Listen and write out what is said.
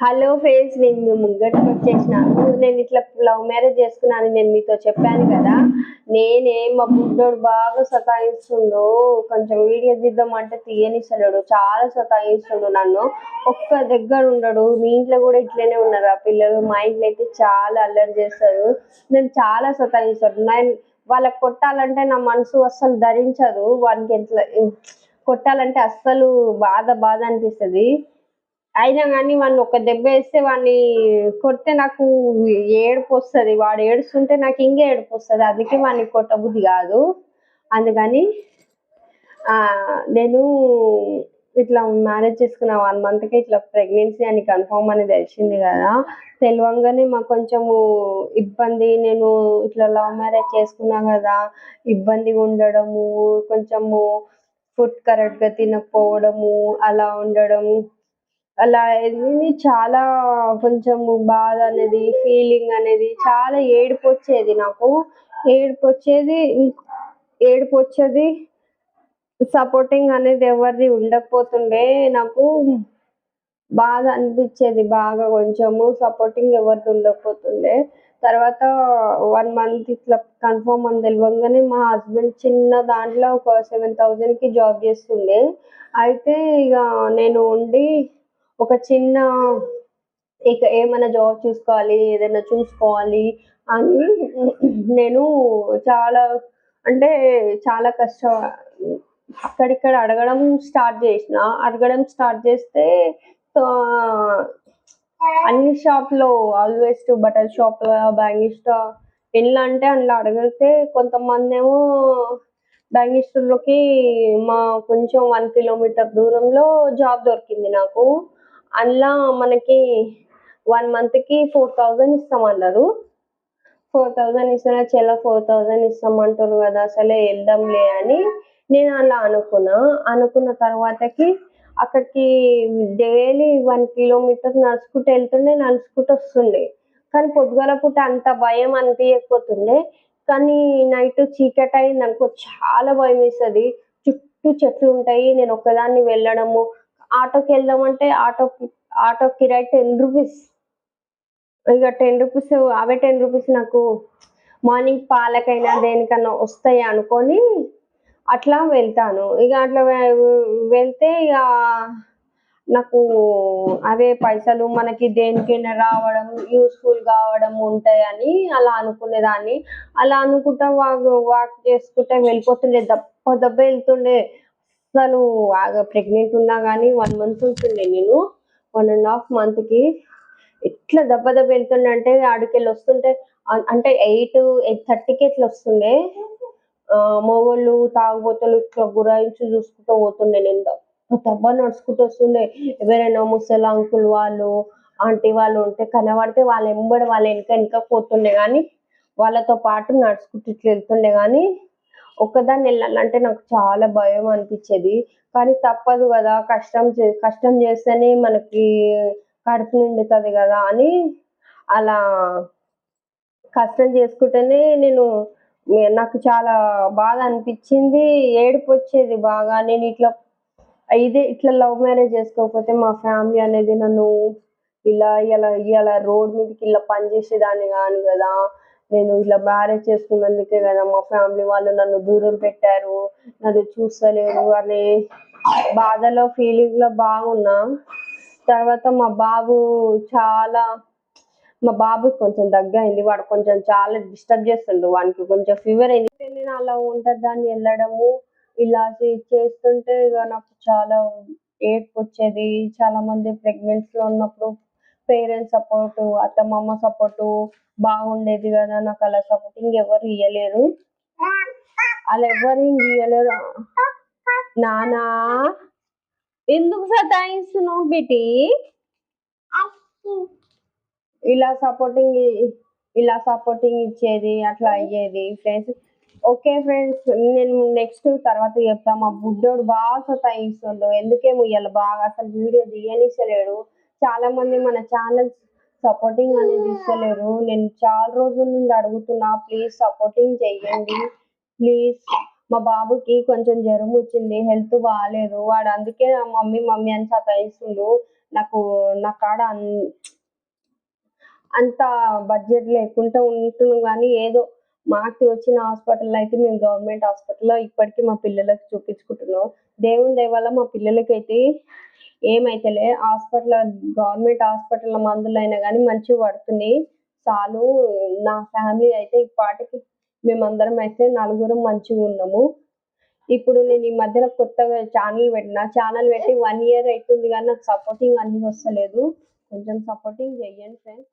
Hello friends నేను ముంగట ముంగటికి వచ్చేసినాను. నేను ఇట్లా లవ్ మ్యారేజ్ చేసుకున్నాను నేను మీతో చెప్పాను కదా. నేనే మా బుడ్డోడు బాగా సతాయిస్తుండు. కొంచెం వీడియో తీద్దామంటే తీయనిస్తాడు చాలా సతాయిస్తుండు నన్ను. ఒక్క దగ్గర ఉండడు. మీ ఇంట్లో కూడా ఇట్లనే ఉన్నారు ఆ పిల్లలు? మా ఇంట్లో అయితే చాలా అల్లరి చేస్తారు. నేను చాలా సతాయిస్తాడు నేను వాళ్ళకి కొట్టాలంటే నా మనసు అస్సలు ధరించదు. వానికి ఎట్లా కొట్టాలంటే అస్సలు బాధ బాధ అనిపిస్తుంది. అయినా కానీ వాడిని ఒక దెబ్బ వేస్తే వాడిని కొడితే నాకు ఏడుపు వస్తుంది. వాడు ఏడుస్తుంటే నాకు ఇంకే ఏడుపు వస్తుంది. అందుకే వాడిని కొట్టబుద్ధి కాదు. అందుకని నేను ఇట్లా మ్యారేజ్ చేసుకున్న వన్ మంత్కి ఇట్లా ప్రెగ్నెన్సీ అని కన్ఫర్మ్ అని తెలిసింది కదా. తెలియంగానే మాకు కొంచెము ఇబ్బంది. నేను ఇట్లా లవ్ మ్యారేజ్ చేసుకున్నా కదా ఇబ్బందిగా ఉండడము కొంచెము ఫుడ్ కరెక్ట్గా తినకపోవడము అలా ఉండడం అలా అయింది చాలా కొంచెం బాధ అనేది ఫీలింగ్ అనేది చాలా ఏడుపు వచ్చేది నాకు. ఏడుపు వచ్చేది ఏడుపు వచ్చేది సపోర్టింగ్ అనేది ఎవరిది ఉండకపోతుండే నాకు బాధ అనిపించేది బాగా కొంచెము సపోర్టింగ్ ఎవరిది ఉండకపోతుండే. తర్వాత వన్ మంత్ ఇట్లా కన్ఫర్మ్ అని తెలియగానే మా హస్బెండ్ చిన్న దాంట్లో ఒక సెవెన్ థౌజండ్కి జాబ్ చేస్తుండే. అయితే ఇక నేను ఉండి ఒక చిన్న ఇక ఏమైనా జాబ్ చూసుకోవాలి ఏదైనా చూసుకోవాలి అని నేను చాలా అంటే చాలా కష్టం. అక్కడిక్కడ అడగడం స్టార్ట్ చేసిన. అడగడం స్టార్ట్ చేస్తే అన్ని షాప్లో ఆల్వేస్ బట్టల షాప్ బ్యాంగిల్ స్టాప్ ఎట్లా అంటే అందులో అడిగితే కొంతమంది ఏమో బ్యాంగిస్టర్లోకి మా కొంచెం వన్ కిలోమీటర్ దూరంలో జాబ్ దొరికింది నాకు. అందులో మనకి వన్ మంత్కి ఫోర్ థౌజండ్ ఇస్తామన్నారు. ఫోర్ థౌజండ్ ఇస్తున్నా చాలా ఫోర్ థౌజండ్ ఇస్తామంటారు కదా అసలే వెళ్దాంలే అని నేను అలా అనుకున్నా. అనుకున్న తర్వాతకి అక్కడికి డైలీ వన్ కిలోమీటర్ నడుచుకుంటూ వెళ్తుండే నడుచుకుంటూ వస్తుండే. కానీ పొద్దుగాల పూట అంత భయం అనిపించకపోతుండే కానీ నైట్ చీకటి అయింది అనుకో చాలా భయం వేస్తుంది చుట్టూ చెట్లు ఉంటాయి నేను ఒక్కదాన్ని వెళ్ళడము ఆటోకి వెళ్దామంటే ఆటో ఆటో కిరాయి టెన్ రూపీస్. ఇక టెన్ రూపీస్ అవే టెన్ రూపీస్ నాకు మార్నింగ్ పాలకైనా దేనికన్నా వస్తాయి అనుకొని అట్లా వెళ్తాను. ఇక అట్లా వెళ్తే ఇక నాకు అవే పైసలు మనకి దేనికైనా రావడం యూస్ఫుల్ కావడం ఉంటాయని అలా అనుకునేదాన్ని. అలా అనుకుంటా వాక్ వాక్ చేసుకుంటే వెళ్ళిపోతుండే దప్ప దెబ్బ వెళ్తుండే. అసలు ప్రెగ్నెంట్ ఉన్నా కానీ వన్ మంత్ ఉంటుండే నేను. వన్ అండ్ హాఫ్ మంత్కి ఎట్లా దెబ్బ దెబ్బ వెళ్తుండే అంటే ఆడికెళ్ళి వస్తుంటే అంటే ఎయిట్ ఎయిట్ థర్టీకి ఇట్లా వస్తుండే మొగోళ్ళు తాగుబోతులు ఇట్లా గురాయించి చూసుకుంటూ పోతుండే నేను. దెబ్బ దెబ్బ నడుచుకుంటూ వస్తుండే. ఎవరైనా ముసలి అంకుల్ వాళ్ళు ఆంటీ వాళ్ళు ఉంటే కనబడితే వాళ్ళ ఎంబడి వాళ్ళ వెనక వెనక పోతుండే కానీ వాళ్ళతో పాటు నడుచుకుంటూ ఇట్లా వెళ్తుండే కానీ ఒక్కదాన్ని వెళ్ళాలంటే నాకు చాలా భయం అనిపించేది. కానీ తప్పదు కదా కష్టం చే కష్టం చేస్తేనే మనకి కడుపు నిండుతుంది కదా అని అలా కష్టం చేసుకుంటేనే నేను నాకు చాలా బాగా అనిపించింది ఏడుపు వచ్చేది బాగా. నేను ఇట్లా ఇదే ఇట్లా లవ్ మ్యారేజ్ చేసుకోకపోతే మా ఫ్యామిలీ అనేది నన్ను ఇలా ఇలా ఇలా రోడ్ మీదకి ఇలా పనిచేసేదాన్ని కాను కదా. నేను ఇట్లా మ్యారేజ్ చేసుకున్నందుకే కదా మా ఫ్యామిలీ వాళ్ళు నన్ను దూరం పెట్టారు నన్ను చూస్తలేరు అనే బాధలో ఫీలింగ్లో బాగున్నా. తర్వాత మా బాబు చాలా మా బాబు కొంచెం దగ్గర వాడు కొంచెం చాలా డిస్టర్బ్ చేస్తుండు వానికి కొంచెం ఫీవర్ అయింది. నేను అలా దాన్ని వెళ్ళడము ఇలా చేస్తుంటే ఇక నాకు చాలా ఏడ్పు వచ్చేది. చాలా మంది ప్రెగ్నెన్సీ లో ఉన్నప్పుడు పేరెంట్స్ సపోర్ట్ అత్తమామ సపోర్ట్ బాగుండేది కదా నాకు అలా సపోర్టింగ్ ఎవరు ఇవ్వలేరు అలా ఎవరు ఇవ్వలేరు నానా ఎందుకు సతాయిస్తున్నావు బిటి? ఇలా సపోర్టింగ్ ఇలా సపోర్టింగ్ ఇచ్చేది అట్లా అయ్యేది ఫ్రెండ్స్. ఓకే ఫ్రెండ్స్ నేను నెక్స్ట్ తర్వాత చెప్తా మా బుడ్డోడు బాగా సతాయిస్తుండు. ఎందుకేమో ఇవాళ బాగా అసలు వీడియో తీయనిస్తలేడు. చాలా మంది మన ఛానల్ సపోర్టింగ్ అనేది ఇస్తలేరు నేను చాలా రోజుల నుండి అడుగుతున్నా ప్లీజ్ సపోర్టింగ్ చెయ్యండి ప్లీజ్ మా బాబుకి కొంచెం జ్వరం వచ్చింది హెల్త్ బాగాలేదు వాడు అందుకే నా మమ్మీ మమ్మీ అని సతాయిస్తుండు. నాకు నా కాడ అన్- అంత బడ్జెట్ లేకుండా ఉంటున్నాం కానీ ఏదో మాకు వచ్చిన హాస్పిటల్ అయితే మేము గవర్నమెంట్ హాస్పిటల్లో ఇప్పటికీ మా పిల్లలకు చూపించుకుంటున్నాం. దేవుని దయ వల్ల మా పిల్లలకి అయితే ఏమైతేలే హాస్పిటల్ గవర్నమెంట్ హాస్పిటల్ మందులు అయినా కానీ మంచిగా పడుతుంది చాలు నా ఫ్యామిలీ అయితే ఇప్పటికి మేమందరం అయితే నలుగురం మంచిగా ఉన్నాము. ఇప్పుడు నేను ఈ మధ్యలో కొత్తగా ఛానల్ పెట్టిన ఛానల్ పెట్టి వన్ ఇయర్ అవుతుంది కానీ నాకు సపోర్టింగ్ అనేది వస్తలేదు. కొంచెం సపోర్టింగ్ చెయ్యండి ఫ్రెండ్స్.